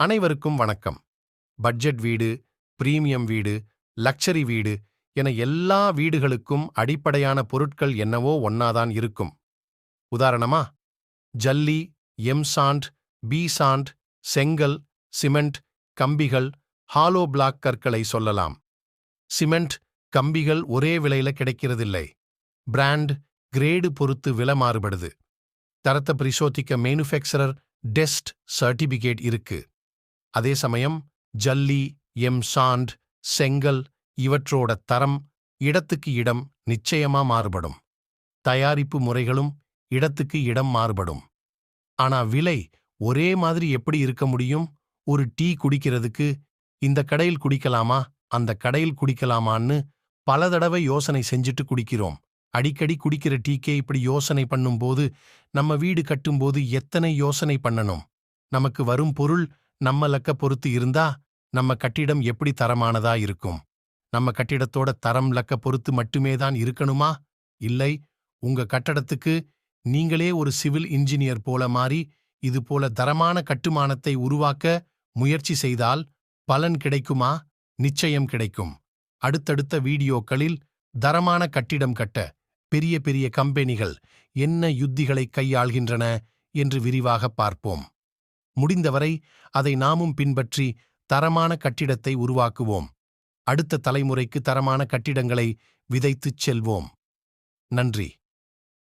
அனைவருக்கும் வணக்கம். பட்ஜெட் வீடு பிரீமியம் வீடு லக்ஸரி வீடு என எல்லா வீடுகளுக்கும் அடிப்படையான பொருட்கள் என்னவோ ஒன்னாதான் இருக்கும். உதாரணமா ஜல்லி எம் சாண்ட் சாண்ட் செங்கல் சிமெண்ட் கம்பிகள் ஹாலோ பிளாக் கற்களை சொல்லலாம். சிமெண்ட் கம்பிகள் ஒரே விலையில கிடைக்கிறதில்லை. பிராண்ட் கிரேடு பொறுத்து விலை மாறுபடுது. தரத்தை பரிசோதிக்க மேனுஃபேக்சரர் டெஸ்ட் சர்டிபிகேட் இருக்கு. அதே சமயம் ஜல்லி எம் சாண்ட் செங்கல் இவற்றோட தரம் இடத்துக்கு இடம் நிச்சயமா மாறுபடும். தயாரிப்பு முறைகளும் இடத்துக்கு இடம் மாறுபடும். ஆனா விலை ஒரே மாதிரி எப்படி இருக்க முடியும்? ஒரு டீ குடிக்கிறதுக்கு இந்த கடையில் குடிக்கலாமா? அந்த கடையில் குடிக்கலாமான்னு பல தடவை யோசனை செஞ்சுட்டு குடிக்கிறோம். அடிக்கடி குடிக்கிற டீக்கே இப்படி யோசனை பண்ணும்போது நம்ம வீடு கட்டும்போது எத்தனை யோசனை பண்ணணும்? நமக்கு வரும் பொருள் நம்ம லக்க பொறுத்து இருந்தா நம்ம கட்டிடம் எப்படி தரமானதா இருக்கும்? நம்ம கட்டிடத்தோட தரம் லக்க பொறுத்து மட்டுமே தான் இருக்கணுமா? இல்லை உங்க கட்டடத்துக்கு நீங்களே ஒரு சிவில் இன்ஜினியர் போல மாறி இது போல தரமான கட்டுமானத்தை உருவாக்க முயற்சி செய்தால் பலன் கிடைக்குமா? நிச்சயம் கிடைக்கும். அடுத்தடுத்த வீடியோக்களில் தரமான கட்டிடம் கட்ட பெரிய பெரிய கம்பெனிகள் என்ன யுத்திகளை கையாள்கின்றன என்று விரிவாக பார்ப்போம். முடிந்தவரை அதை நாமும் பின்பற்றி தரமான கட்டிடத்தை உருவாக்குவோம். அடுத்த தலைமுறைக்கு தரமான கட்டிடங்களை விதைத்துச் செல்வோம். நன்றி.